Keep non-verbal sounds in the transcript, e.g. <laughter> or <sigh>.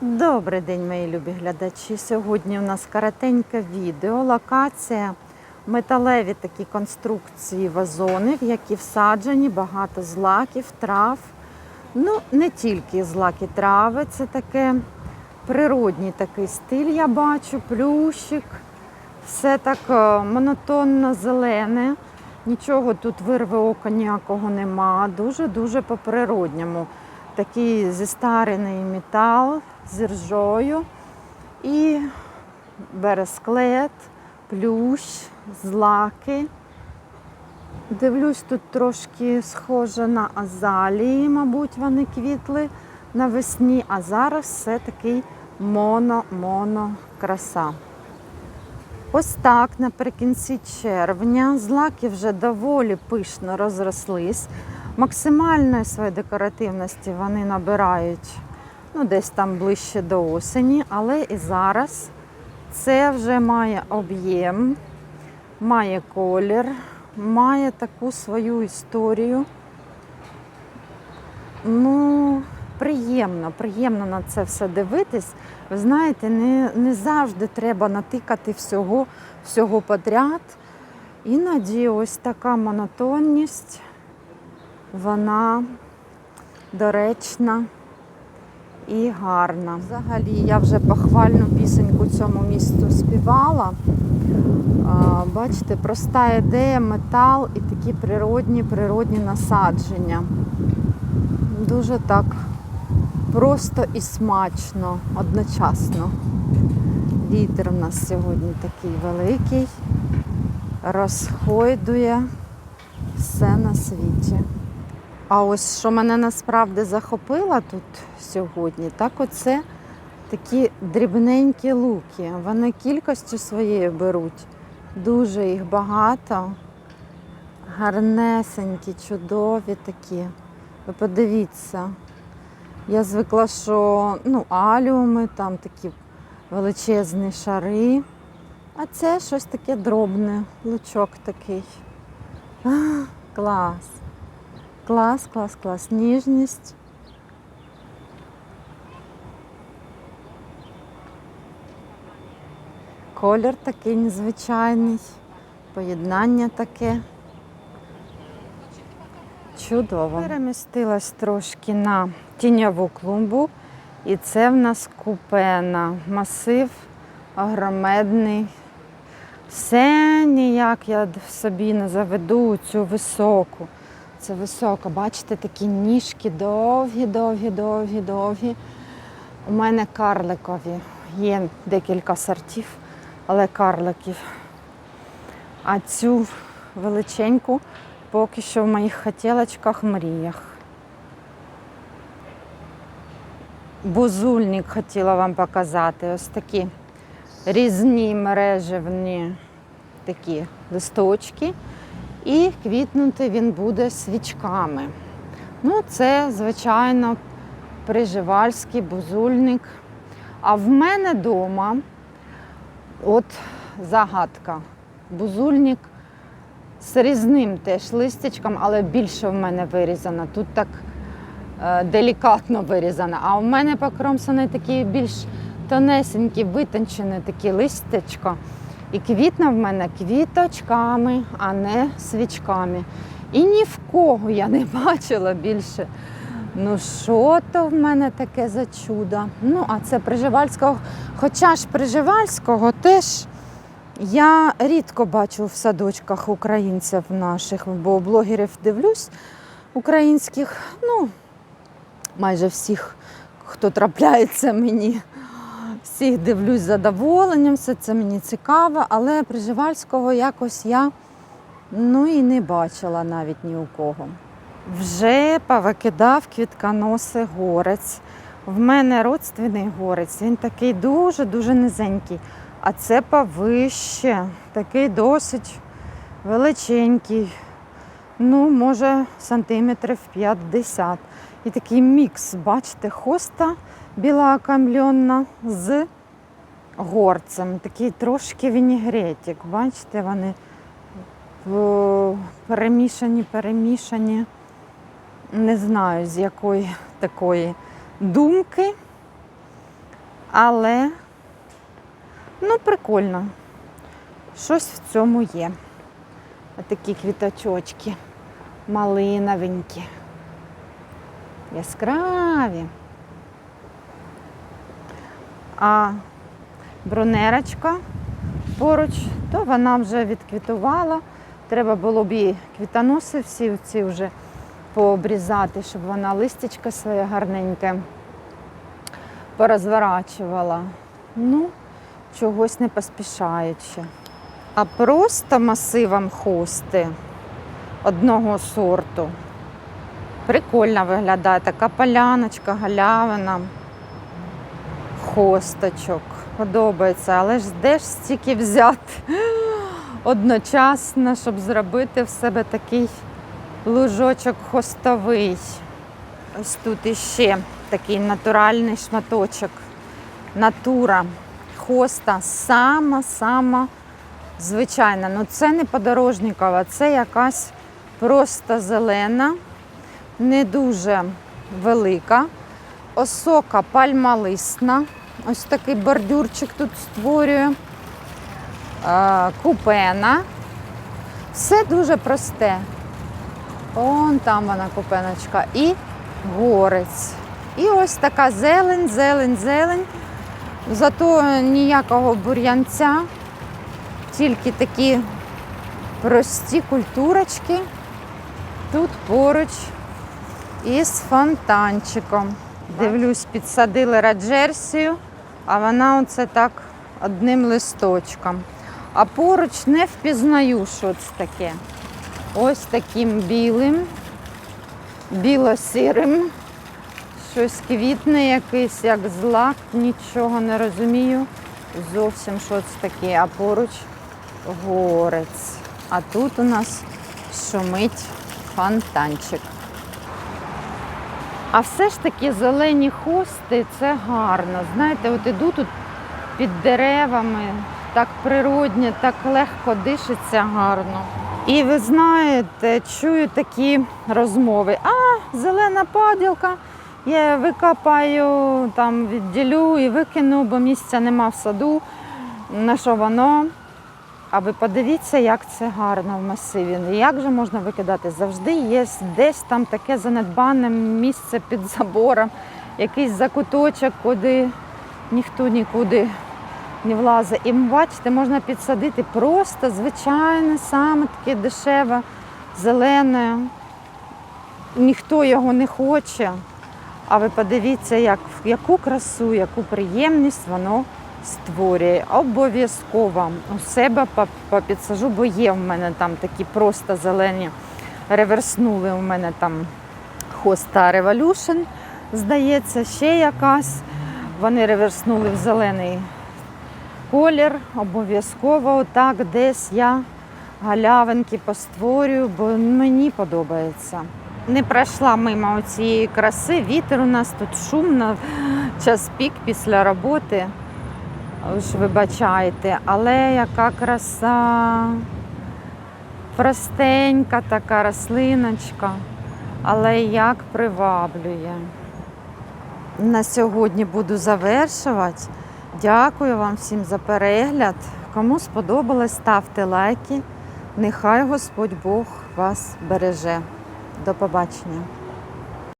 Добрий день, мої любі глядачі. Сьогодні у нас коротеньке відео. Локація металеві такі конструкції вазонів, які всаджені, багато злаків, трав. Ну, не тільки злаки трави, це таке природній такий стиль, я бачу, плющик. Все так е, монотонно зелене. Нічого тут вирви ока ніякого нема. Дуже-дуже по-природньому. Такий зістарений метал з ржою і бересклет, плющ, злаки. Дивлюсь, тут трошки схоже на азалії, мабуть, вони квітли навесні, а зараз все такий моно-моно краса. Ось так наприкінці червня злаки вже доволі пишно розрослись. Максимальної своєї декоративності вони набирають ну, десь там ближче до осені, але і зараз це вже має об'єм, має колір, має таку свою історію. Ну, приємно, приємно на це все дивитись. Ви знаєте, не, не завжди треба натикати всього, всього подряд. Іноді ось така монотонність, вона доречна і гарна. Взагалі, я вже похвальну пісеньку цьому місту співала. Бачите, проста ідея, метал і такі природні, природні насадження. Дуже так просто і смачно одночасно. Вітер у нас сьогодні такий великий, розхойдує все на світі. А ось що мене насправді захопило тут сьогодні, так оце такі дрібненькі луки. Вони кількістю своєю беруть. Дуже їх багато. Гарнесенькі, чудові такі. Ви подивіться. Я звикла, що ну, аліуми, там такі величезні шари. А це щось таке дробне, лучок такий. <gasps> Клас. Клас, клас, клас. Ніжність. Колір такий незвичайний, поєднання таке. Чудово. Перемістилась трошки на тіньову клумбу. І це в нас купена. Масив огромедний. Все ніяк я собі не заведу цю високу. Це високо. Бачите, такі ніжки довгі, довгі, довгі, довгі. У мене карликові. Є декілька сортів, але карликів. А цю величеньку поки що в моїх хотілочках, мріях. Бузульник хотіла вам показати. Ось такі різні мережевні такі листочки. І квітнути він буде свічками. Ну, це, звичайно, приживальський бузульник. А в мене вдома от загадка. Бузульник з різним теж листячком, але більше в мене вирізано. Тут так е, делікатно вирізано. А в мене покромсані такі більш тонесенькі, витончені такі листячка. І квітне в мене квіточками, а не свічками. І ні в кого я не <laughs> бачила більше. Ну, що то в мене таке за чудо? Ну, а це Приживальського. Хоча ж Приживальського теж я рідко бачу в садочках українців наших, бо блогерів дивлюсь українських, ну, майже всіх, хто трапляється мені. Всіх дивлюсь задоволенням, все це мені цікаво, але Приживальського якось я ну і не бачила навіть ні у кого. Вже повикидав квітконоси горець. В мене родственний горець, він такий дуже-дуже низенький. А це повище, такий досить величенький. Ну, може, сантиметрів 50. І такий мікс, бачите, хоста біла окамльонна з горцем. Такий трошки вінігретик. Бачите, вони перемішані, перемішані. Не знаю, з якої такої думки. Але ну, прикольно. Щось в цьому є. Отакі квіточочки малиновенькі, яскраві. А брунерочка поруч, то вона вже відквітувала. Треба було б їй квітоноси всі ці вже пообрізати, щоб вона листячко своє гарненьке порозворачувала. Ну, чогось не поспішаючи. А просто масивом хости одного сорту. Прикольно виглядає така поляночка, галявина, хосточок. Подобається, але ж де ж стільки взяти одночасно, щоб зробити в себе такий лужочок хостовий. Ось тут іще такий натуральний шматочок. Натура. Хоста сама-сама звичайна. Ну це не подорожникова, це якась просто зелена, не дуже велика. Осока пальмалисна. Ось такий бордюрчик тут створює. Е, Купена. Все дуже просте. Вон там вона купеночка. І горець. І ось така зелень, зелень, зелень. Зато ніякого бур'янця, тільки такі прості культурочки тут поруч із фонтанчиком. Дивлюсь, підсадили раджерсію, а вона оце так одним листочком. А поруч не впізнаю, що це таке. Ось таким білим, біло-сірим. Щось квітне якийсь, як злак, нічого не розумію. Зовсім що це таке, а поруч горець. А тут у нас шумить фонтанчик. А все ж таки зелені хости це гарно. Знаєте, от іду тут під деревами, так природньо, так легко дишиться гарно. І ви знаєте, чую такі розмови. А, зелена паділка, я викопаю, там відділю і викину, бо місця нема в саду. На що воно? А ви подивіться, як це гарно в масиві. Як же можна викидати? Завжди є десь там таке занедбане місце під забором, якийсь закуточок, куди ніхто нікуди не влазить. І бачите, можна підсадити просто звичайне, саме таке дешеве, зелене. Ніхто його не хоче. А ви подивіться, як, яку красу, яку приємність воно створює. Обов'язково у себе по- попідсажу, бо є в мене там такі просто зелені. Реверснули у мене там хоста Revolution, здається, ще якась. Вони реверснули в зелений колір. Обов'язково отак десь я галявинки постворюю, бо мені подобається. Не пройшла мимо цієї краси. Вітер у нас тут шумно, час пік після роботи. Ви ж вибачайте, але яка краса. Простенька така рослиночка, але як приваблює. На сьогодні буду завершувати. Дякую вам всім за перегляд. Кому сподобалось, ставте лайки. Нехай Господь Бог вас береже. До побачення.